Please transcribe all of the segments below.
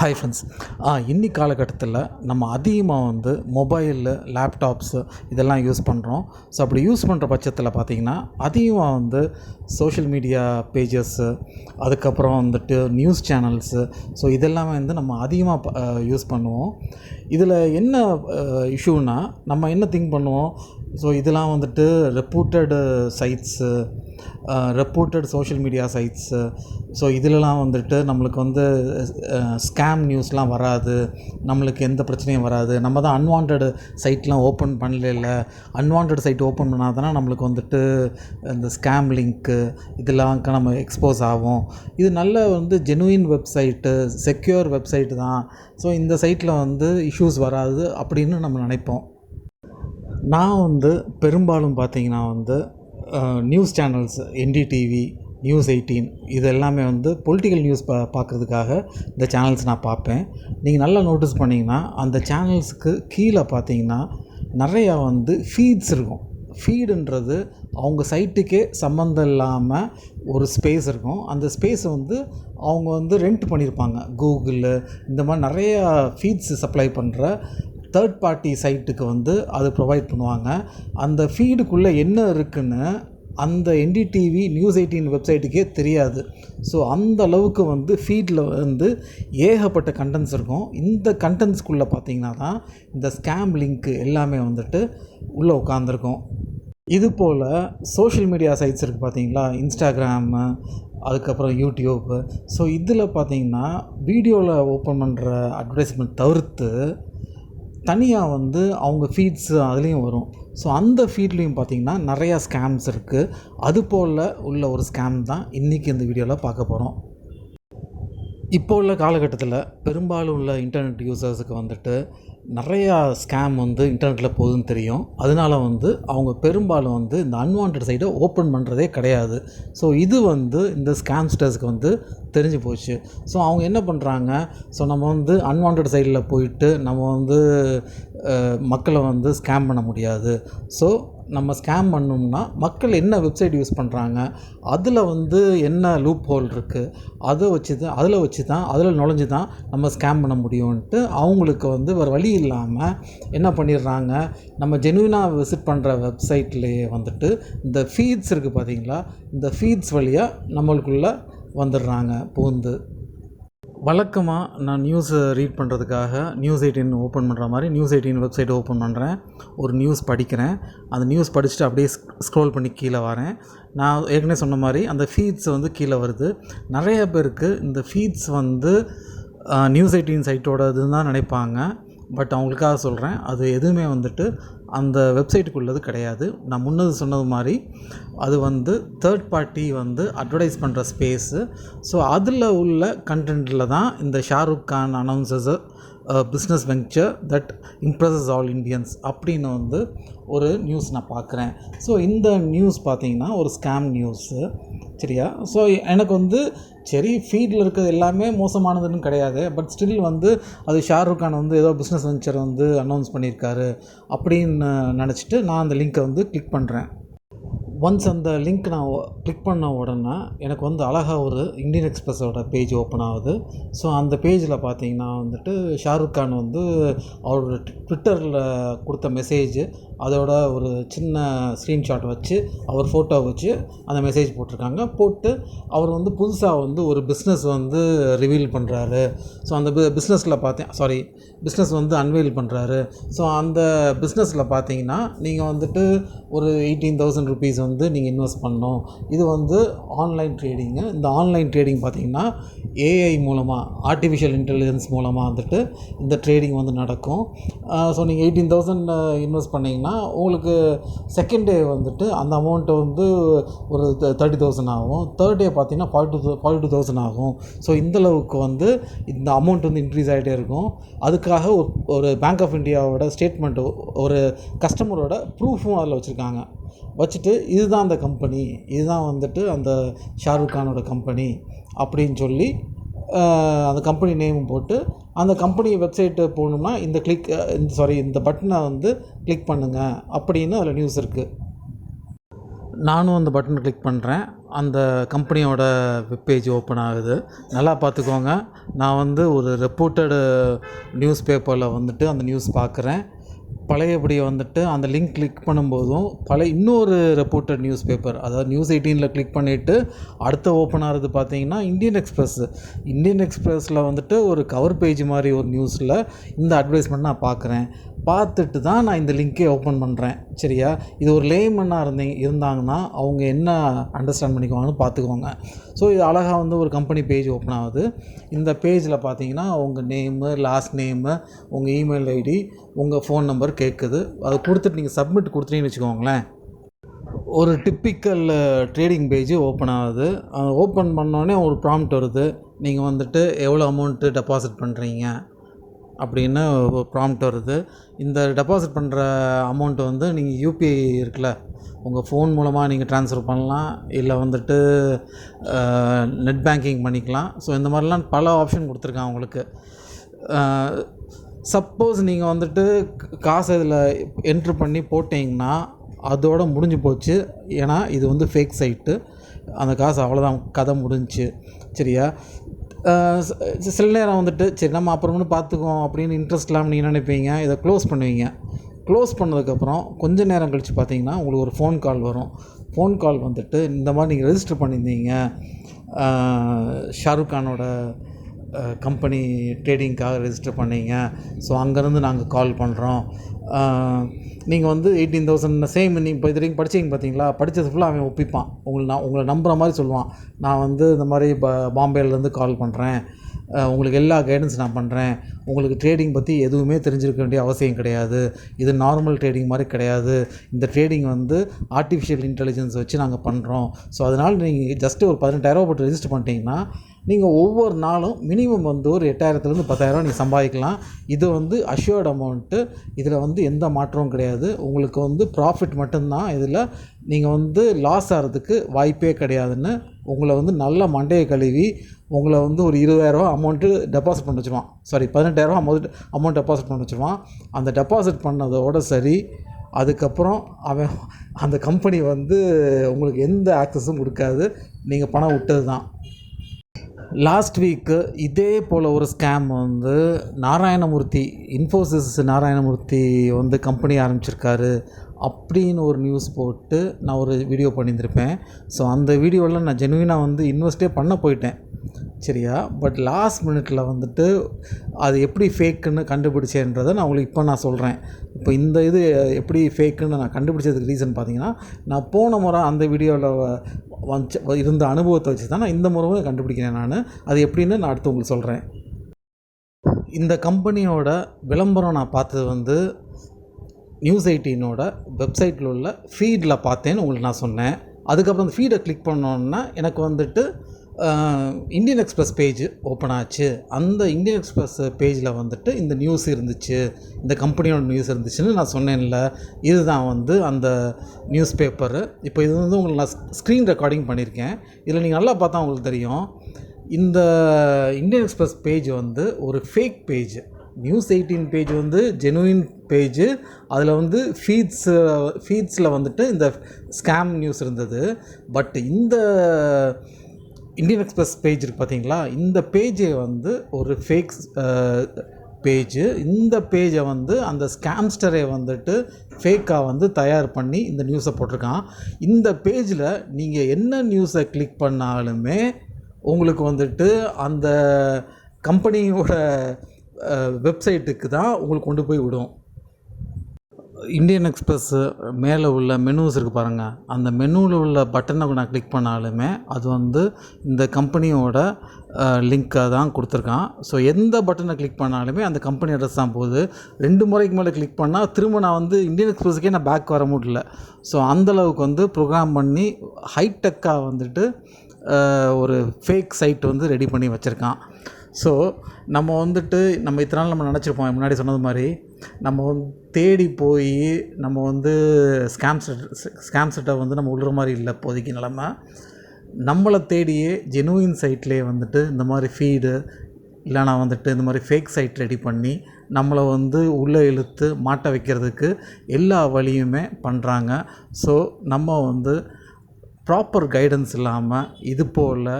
Hi friends இன்னி காலகட்டத்தில் நம்ம அதிகமாக வந்து மொபைலு லேப்டாப்ஸு இதெல்லாம் யூஸ் பண்ணுறோம் ஸோ அப்படி யூஸ் பண்ணுற பட்சத்தில் பார்த்திங்கன்னா அதிகமாக வந்து சோஷியல் மீடியா பேஜஸ்ஸு அதுக்கப்புறம் வந்துட்டு நியூஸ் சேனல்ஸு ஸோ இதெல்லாமே வந்து நம்ம அதிகமாக யூஸ் பண்ணுவோம். இதில் என்ன இஷ்யூனால் நம்ம என்ன திங்க் பண்ணுவோம்? ஸோ இதெல்லாம் வந்துட்டு reputed sites reported social media sites so இதிலலாம் வந்துட்டு நம்மளுக்கு வந்து uh, ஸ்கேம் நியூஸ்லாம் வராது நம்மளுக்கு எந்த பிரச்சனையும் வராது. நம்ம தான் அன்வான்ட் சைட்லாம் ஓப்பன் பண்ணல அன்வான்ட் சைட் ஓப்பன் பண்ணால் தானே நம்மளுக்கு வந்துட்டு இந்த ஸ்கேம் லிங்க்கு இதெல்லாம் நம்ம எக்ஸ்போஸ் ஆகும். இது நல்ல வந்து ஜெனுவின் வெப்சைட்டு செக்யூர் வெப்சைட்டு தான். ஸோ இந்த சைட்டில் வந்து இஷ்யூஸ் வராது அப்படின்னு நம்ம நினைப்போம். நான் வந்து பெரும்பாலும் பார்த்தீங்கன்னா வந்து news channels NDTV news eighteen இது எல்லாமே வந்து பொலிட்டிக்கல் நியூஸ் பா பார்க்குறதுக்காக இந்த சேனல்ஸ் நான் பார்ப்பேன். நீங்கள் நல்லா நோட்டீஸ் பண்ணிங்கன்னா அந்த சேனல்ஸுக்கு கீழே பார்த்தீங்கன்னா நிறையா வந்து ஃபீட்ஸ் இருக்கும். ஃபீடுன்றது அவங்க சைட்டுக்கே சம்மந்தம் இல்லாமல் ஒரு ஸ்பேஸ் இருக்கும். அந்த ஸ்பேஸை வந்து அவங்க வந்து ரெண்ட் பண்ணியிருப்பாங்க. கூகுளு இந்த மாதிரி நிறையா ஃபீட்ஸ் சப்ளை பண்ணுற தேர்ட் பார்ட்டி சைட்டுக்கு வந்து அது ப்ரொவைட் பண்ணுவாங்க. அந்த ஃபீடுக்குள்ளே என்ன இருக்குன்னு அந்த என்டிடிவி நியூஸ் எயிட்டீன் வெப்சைட்டுக்கே தெரியாது. ஸோ அந்த அளவுக்கு வந்து ஃபீடில் வந்து ஏகப்பட்ட கண்டென்ட்ஸ் இருக்கும். இந்த கண்டென்ட்ஸ்குள்ளே பார்த்தீங்கன்னா தான் இந்த ஸ்கேம் லிங்க்கு எல்லாமே வந்துட்டு உள்ளே உட்காந்துருக்கும் இது போல் சோஷியல் மீடியா சைட்ஸ் இருக்குது பார்த்தீங்களா? இன்ஸ்டாகிராமு அதுக்கப்புறம் யூடியூப்பு ஸோ இதில் பார்த்தீங்கன்னா வீடியோவில் ஓப்பன் பண்ணுற அட்வர்டைஸ்மெண்ட் தவிர்த்து தனியாக வந்து அவங்க ஃபீட்ஸு அதுலேயும் வரும். ஸோ அந்த ஃபீட்லேயும் பார்த்திங்கன்னா நிறையா ஸ்கேம்ஸ் இருக்குது அது போல் உள்ள ஒரு ஸ்கேம் தான் இன்றைக்கி இந்த வீடியோவில் பார்க்க போகிறோம் இப்போ உள்ள காலகட்டத்தில் பெரும்பாலும் உள்ள இன்டர்நெட் யூசர்ஸுக்கு வந்துட்டு நிறையா ஸ்கேம் வந்து இன்டர்நெட்டில் போகுதுன்னு தெரியும். அதனால வந்து அவங்க பெரும்பாலும் வந்து இந்த அன்வான்ட் சைடை ஓப்பன் பண்ணுறதே கிடையாது. ஸோ இது வந்து இந்த ஸ்கேம்ஸ்டர்ஸ்க்கு வந்து தெரிஞ்சு போச்சு. ஸோ அவங்க என்ன பண்ணுறாங்க ஸோ நம்ம வந்து அன்வான்ட் சைடில் போயிட்டு நம்ம வந்து மக்களை வந்து ஸ்கேம் பண்ண முடியாது. ஸோ நம்ம ஸ்கேம் பண்ணோம்னா மக்கள் என்ன வெப்சைட் யூஸ் பண்ணுறாங்க அதில் வந்து என்ன லூப் ஹோல் இருக்குது அதை வச்சு தான் அதில் வச்சு தான் அதில் நுழைஞ்சு தான் நம்ம ஸ்கேம் பண்ண முடியும்ன்ட்டு அவங்களுக்கு வந்து வேறு வழி இல்லாமல் என்ன பண்ணிடுறாங்க? நம்ம ஜெனுவினாக விசிட் பண்ணுற வெப்சைட்லேயே வந்துட்டு இந்த ஃபீட்ஸ் இருக்குது பார்த்தீங்களா இந்த ஃபீட்ஸ் வழியாக நம்மளுக்குள்ளே வந்துடுறாங்க பூந்து வழக்கமாக நான் நியூஸை ரீட் பண்ணுறதுக்காக நியூஸ் எயிட்டீன் ஓப்பன் பண்ணுற மாதிரி நியூஸ் எயிட்டின் வெப்சைட் ஓப்பன் பண்ணுறேன் ஒரு நியூஸ் படிக்கிறேன். அந்த நியூஸ் படிச்சுட்டு அப்படியே ஸ்க்ரோல் பண்ணி கீழே வரேன். நான் ஏற்கனவே சொன்ன மாதிரி அந்த ஃபீட்ஸ் வந்து கீழே வருது. நிறைய பேருக்கு இந்த ஃபீட்ஸ் வந்து நியூஸ் எயிட்டீன் சைட்டோட இதுன்னு தான் நினைப்பாங்க. பட் அவங்களுக்காக சொல்கிறேன் அது எதுவுமே வந்துட்டு அந்த வெப்சைட்டுக்குள்ளது கிடையாது. நான் முன்னது சொன்னது மாதிரி அது வந்து தேர்ட் பார்ட்டி வந்து அட்வர்டைஸ் பண்ணுற ஸ்பேஸு ஸோ அதில் உள்ள கண்டென்ட்டில் தான் இந்த Shahrukh Khan announces business venture that impresses all Indians அப்படின்னு வந்து ஒரு நியூஸ் நான் பார்க்குறேன். ஸோ இந்த நியூஸ் பார்த்திங்கன்னா ஒரு ஸ்கேம் நியூஸு சரியா? ஸோ எனக்கு வந்து சரி ஃபீல்டில் இருக்கிறது எல்லாமே மோசமானதுன்னு கிடையாது. பட் ஸ்டில் வந்து அது ஷாருக் கான் வந்து ஏதோ பிஸ்னஸ் வெஞ்சர் வந்து அனௌன்ஸ் பண்ணியிருக்காரு அப்படின்னு நினச்சிட்டு நான் அந்த லிங்க்கை வந்து கிளிக் பண்ணுறேன் ஒன்ஸ் அந்த லிங்க் நான் கிளிக் பண்ண உடனே எனக்கு வந்து அழகாக ஒரு இந்தியன் எக்ஸ்பிரஸோட பேஜ் ஓப்பன் ஆகுது. ஸோ அந்த பேஜில் பார்த்தீங்கன்னா வந்துட்டு ஷாருக் கான் வந்து அவரோட ட்விட்டரில் கொடுத்த மெசேஜ் அதோட ஒரு சின்ன ஸ்க்ரீன்ஷாட் வச்சு அவர் ஃபோட்டோ வச்சு அந்த மெசேஜ் போட்டிருக்காங்க. போட்டு அவர் வந்து புதுசாக வந்து ஒரு பிஸ்னஸ் வந்து ரிவீல் பண்ணுறாரு ஸோ அந்த பிஸ்னஸில் பார்த்தேன் சாரி பிஸ்னஸ் வந்து அன்வெயில் பண்ணுறாரு ஸோ அந்த பிஸ்னஸில் பார்த்தீங்கன்னா நீங்கள் வந்துட்டு ஒரு எயிட்டீன் தௌசண்ட் ருபீஸ் வந்து வந்து நீங்கள் இன்வெஸ்ட் பண்ணணும். இது வந்து ஆன்லைன் ட்ரேடிங்கு இந்த ஆன்லைன் ட்ரேடிங் பார்த்திங்கன்னா ஏஐ மூலமாக ஆர்டிஃபிஷியல் இன்டெலிஜென்ஸ் மூலமாக வந்துட்டு இந்த ட்ரேடிங் வந்து நடக்கும். ஸோ நீங்கள் எயிட்டீன் தௌசண்ட் இன்வெஸ்ட் பண்ணிங்கன்னா உங்களுக்கு செகண்ட் டே வந்துட்டு அந்த அமௌண்ட்டை வந்து ஒரு தேர்ட்டி தௌசண்ட் ஆகும். தேர்ட் டே பார்த்தீங்கன்னா forty two forty two thousand ஆகும் ஸோ இந்தளவுக்கு வந்து இந்த அமௌண்ட் வந்து இன்க்ரீஸ் ஆகிட்டே இருக்கும். அதுக்காக ஒரு பேங்க் ஆஃப் இந்தியாவோட ஸ்டேட்மெண்ட்டு ஒரு கஸ்டமரோட ப்ரூஃபும் அதில் வச்சுருக்காங்க. வச்சுட்டு இதுதான் அந்த கம்பெனி இதுதான் வந்துட்டு அந்த ஷாருக் கானோட கம்பெனி அப்படின்னு சொல்லி அந்த கம்பெனி நேமும் போட்டு அந்த கம்பெனி வெப்சைட்டு போகணும்னா இந்த கிளிக் இந்த சாரி இந்த பட்டனை வந்து கிளிக் பண்ணுங்கள் அப்படின்னு அதில் நியூஸ் இருக்குது நானும் அந்த பட்டனை கிளிக் பண்ணுறேன் அந்த கம்பெனியோட வெப்பேஜ் ஓப்பன் ஆகுது. நல்லா பார்த்துக்கோங்க. நான் வந்து ஒரு ரெப்யூட்டடு நியூஸ் பேப்பரில் வந்துட்டு அந்த நியூஸ் பார்க்குறேன். பழையபடியை வந்துட்டு அந்த லிங்க் கிளிக் பண்ணும்போதும் பழைய இன்னொரு ரெப்போர்ட்டட் நியூஸ் பேப்பர் அதாவது நியூஸ் எயிட்டீனில் கிளிக் பண்ணிவிட்டு அடுத்த ஓப்பன் ஆகிறது பார்த்தீங்கன்னா இந்தியன் எக்ஸ்பிரஸ் இந்தியன் எக்ஸ்பிரஸில் வந்துட்டு ஒரு கவர் பேஜ் மாதிரி ஒரு நியூஸில் இந்த அட்வர்டைஸ்மெண்ட் நான் பார்க்குறேன். பார்த்துட்டு தான் நான் இந்த லிங்க்கே ஓப்பன் பண்ணுறேன் சரியா? இது ஒரு லேமன்னாக இருந்தீங்க இருந்தாங்கன்னா அவங்க என்ன அண்டர்ஸ்டாண்ட் பண்ணிக்குவாங்கன்னு பார்த்துக்குவாங்க ஸோ இது அழகாக வந்து ஒரு கம்பெனி பேஜ் ஓப்பன் ஆகுது. இந்த பேஜில் பார்த்தீங்கன்னா உங்கள் நேமு லாஸ்ட் நேமு உங்கள் இமெயில் ஐடி உங்கள் ஃபோன் நம்பர் கேட்குது அதை கொடுத்துட்டு நீங்கள் சப்மிட் கொடுத்துட்டீங்கன்னு வச்சுக்கோங்களேன். ஒரு டிப்பிக்கல் ட்ரேடிங் பேஜ் ஓப்பன் ஆகுது. ஓப்பன் பண்ணோடனே ஒரு ப்ராம்ப்ட் வருது. நீங்கள் வந்துட்டு எவ்வளோ அமௌண்ட்டு டெபாசிட் பண்ணுறீங்க அப்படின்னு ப்ராம்ப்ட் வருது. இந்த டெபாசிட் பண்ணுற அமௌண்ட் வந்து நீங்கள் யூபிஐ இருக்குல்ல உங்கள் ஃபோன் மூலமாக நீங்கள் ட்ரான்ஸ்ஃபர் பண்ணலாம். இல்லை வந்துட்டு நெட் பேங்கிங் பண்ணிக்கலாம். ஸோ இந்த மாதிரிலாம் பல ஆப்ஷன் கொடுத்துருக்காங்க உங்களுக்கு. சப்போஸ் நீங்கள் வந்துட்டு காசு இதில் என்ட்ரு பண்ணி போட்டிங்கன்னா அதோட முடிஞ்சு போச்சு. ஏன்னா இது வந்து ஃபேக் சைட்டு அந்த காசு அவ்வளோதான் கதை முடிஞ்சுச்சு சரியா? சில நேரம் வந்துட்டு சரி நம்ம அப்புறம்னு பார்த்துக்குவோம் அப்படின்னு இன்ட்ரெஸ்ட் இல்லாமல் நீங்கள் நினைப்பீங்க? இதை க்ளோஸ் பண்ணுவீங்க. க்ளோஸ் பண்ணதுக்கப்புறம் கொஞ்ச நேரம் கழித்து பார்த்தீங்கன்னா உங்களுக்கு ஒரு ஃபோன் கால் வரும். ஃபோன் கால் வந்துட்டு இந்த மாதிரி நீங்கள் ரெஜிஸ்டர் பண்ணியிருந்தீங்க. அஹ் ஷாருக் கானோட கம்பெனி ட்ரேடிங்க்காக ரெஜிஸ்டர் பண்ணீங்க. ஸோ அங்கேருந்து நாங்கள் கால் பண்ணுறோம் நீங்கள் வந்து எயிட்டீன் தௌசண்ட் சேம் நீங்கள் இப்போ இது வரைக்கும் படிச்சீங்க பார்த்தீங்களா படித்தது ஃபுல்லாக அவன் ஒப்பிப்பான். உங்களை நான் உங்களை நம்புகிற மாதிரி சொல்லுவான். நான் வந்து இந்த மாதிரி ப பாம்பேலேருந்து கால் பண்ணுறேன் உங்களுக்கு எல்லா கைடன்ஸ் நான் பண்ணுறேன் உங்களுக்கு ட்ரேடிங் பற்றி எதுவுமே தெரிஞ்சிருக்க வேண்டிய அவசியம் கிடையாது. இது நார்மல் ட்ரேடிங் மாதிரி கிடையாது. இந்த ட்ரேடிங் வந்து ஆர்டிஃபிஷியல் இன்டெலிஜென்ஸ் வச்சு நாங்கள் பண்ணுறோம் ஸோ அதனால் நீங்கள் ஜஸ்ட்டு ஒரு பதினெட்டாயிரரூபா போட்டு ரெஜிஸ்டர் பண்ணிட்டீங்கன்னா நீங்கள் ஒவ்வொரு நாளும் மினிமம் வந்து ஒரு எட்டாயிரத்துலேருந்து பத்தாயிரரூவா நீங்கள் சம்பாதிக்கலாம். இது வந்து அஷ்யூர்ட் அமௌண்ட்டு இதில் வந்து எந்த மாற்றமும் கிடையாது. உங்களுக்கு வந்து ப்ராஃபிட் மட்டும்தான். இதில் நீங்கள் வந்து லாஸ் ஆகிறதுக்கு வாய்ப்பே கிடையாதுன்னு உங்களை வந்து நல்ல மண்டையை கழுவி உங்களை வந்து ஒரு இருபதாயிரரூவா அமௌண்ட்டு டெபாசிட் பண்ண வச்சுருவான். சாரி பதினெட்டாயிரரூவா அமௌண்ட் அமௌண்ட் டெபாசிட் பண்ண வச்சுருவான். அந்த டெபாசிட் பண்ணதோட சரி அதுக்கப்புறம் அவன் அந்த கம்பெனி வந்து உங்களுக்கு எந்த ஆக்சஸும் கொடுக்காது. நீங்கள் பணம் விட்டது தான் லாஸ்ட் வீக்கு இதே போல் ஒரு ஸ்கேம் வந்து நாராயணமூர்த்தி இன்ஃபோசிஸ் நாராயணமூர்த்தி வந்து கம்பெனி ஆரம்பிச்சிருக்காரு அப்படின்னு ஒரு நியூஸ் போட்டு நான் ஒரு வீடியோ பண்ணியிருந்திருப்பேன். ஸோ அந்த வீடியோவில் நான் ஜென்வினாக வந்து இன்வெஸ்ட்டே பண்ண போயிட்டேன். சரியா? பட் லாஸ்ட் மினிட்ல வந்துட்டு அது எப்படி ஃபேக்குன்னு கண்டுபிடிச்சேன்றதை நான் உங்களுக்கு இப்போ நான் சொல்கிறேன் இப்போ இந்த இது எப்படி ஃபேக்குன்னு நான் கண்டுபிடிச்சதுக்கு ரீசன் பார்த்தீங்கன்னா நான் போன முறை அந்த வீடியோவில் வந்து இருந்த அனுபவத்தை வச்சு தான் நான் இந்த முறையும் கண்டுபிடிக்கிறேன் நான். அது எப்படின்னு நான் அடுத்து உங்களுக்கு சொல்கிறேன் இந்த கம்பெனியோட விளம்பரம் நான் பார்த்தது வந்து நியூஸ் எயிட்டீனோட வெப்சைட்டில் உள்ள ஃபீடில் பார்த்தேன்னு உங்களுக்கு நான் சொன்னேன். அதுக்கப்புறம் அந்த ஃபீடை கிளிக் பண்ணோன்னா எனக்கு வந்துட்டு இந்தியன் எக்ஸ்பிரஸ் பேஜ் ஓப்பன் ஆச்சு. அந்த இந்தியன் எக்ஸ்பிரஸ் பேஜில் வந்துட்டு இந்த நியூஸ் இருந்துச்சு. இந்த கம்பெனியோட நியூஸ் இருந்துச்சுன்னு நான் சொன்னேன்ல. இதுதான் வந்து அந்த நியூஸ் பேப்பரு இப்போ இது வந்து உங்களுக்கு நான் ஸ்க்ரீன் ரெக்கார்டிங் பண்ணியிருக்கேன். இதில் நீங்கள் நல்லா பார்த்தா உங்களுக்கு தெரியும். இந்த இந்தியன் எக்ஸ்பிரஸ் பேஜ் வந்து ஒரு fake page news eighteen page வந்து ஜெனுவின் பேஜ் அதில் வந்து ஃபீட்ஸ் ஃபீட்ஸில் வந்துட்டு இந்த ஸ்கேம் நியூஸ் இருந்தது. பட் இந்த இந்தியன் எக்ஸ்பிரஸ் பேஜ் இருக்குது பார்த்தீங்களா இந்த பேஜை வந்து ஒரு ஃபேக் பேஜு. இந்த பேஜை வந்து அந்த ஸ்கேம்ஸ்டரை வந்துட்டு ஃபேக்காக வந்து தயார் பண்ணி இந்த நியூஸை போட்டிருக்கான். இந்த பேஜில் நீங்கள் என்ன நியூஸை கிளிக் பண்ணாலுமே உங்களுக்கு வந்துட்டு அந்த கம்பெனியோட வெப்சைட்டுக்கு தான் உங்களுக்கு கொண்டு போய் விடும். இந்தியன் எக்ஸ்பிரஸ்ஸு மேலே உள்ள மெனுஸ் இருக்குது பாருங்கள் அந்த மெனுவில் உள்ள பட்டனை நான் கிளிக் பண்ணாலுமே அது வந்து இந்த கம்பெனியோட லிங்க்கை தான் கொடுத்துருக்கான். ஸோ எந்த பட்டனை கிளிக் பண்ணாலுமே அந்த கம்பெனி அட்ரஸ் தான் போகுது. ரெண்டு முறைக்கு மேலே கிளிக் பண்ணால் திரும்ப நான் வந்து இந்தியன் எக்ஸ்பிரஸுக்கே நான் பேக் வர முடியல. ஸோ அந்தளவுக்கு வந்து ப்ரோக்ராம் பண்ணி ஹைடெக்காக வந்துட்டு ஒரு ஃபேக் சைட் வந்து ரெடி பண்ணி வச்சுருக்கான். ஸோ நம்ம வந்துட்டு நம்ம இத்தனை நாள் நம்ம நினச்சிருப்போம். முன்னாடி சொன்னது மாதிரி நம்ம வந்து தேடி போய் நம்ம வந்து ஸ்கேம் செட் ஸ்கேம் செட்டை வந்து நம்ம உள்ளுற மாதிரி இல்லை இப்போதைக்கு நிலமை. நம்மளை தேடியே ஜெனுவின் சைட்லேயே வந்துட்டு இந்த மாதிரி ஃபீடு இல்லைனா வந்துட்டு இந்த மாதிரி ஃபேக் சைட் ரெடி பண்ணி நம்மளை வந்து உள்ளே இழுத்து மாட்ட வைக்கிறதுக்கு எல்லா வழியுமே பண்ணுறாங்க ஸோ நம்ம வந்து ப்ராப்பர் கைடன்ஸ் இல்லாமல் இது போல்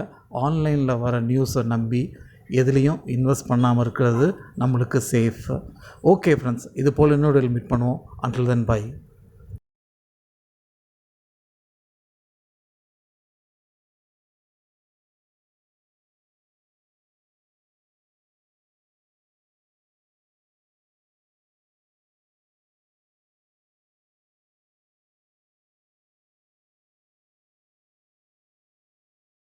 ஆன்லைனில் வர நியூஸை நம்பி எதுலேயும் இன்வெஸ்ட் பண்ணாமல் இருக்கிறது நம்மளுக்கு சேஃப் ஓகே ஃப்ரெண்ட்ஸ் இது போல் இன்னொரு மீட் பண்ணுவோம். Until then by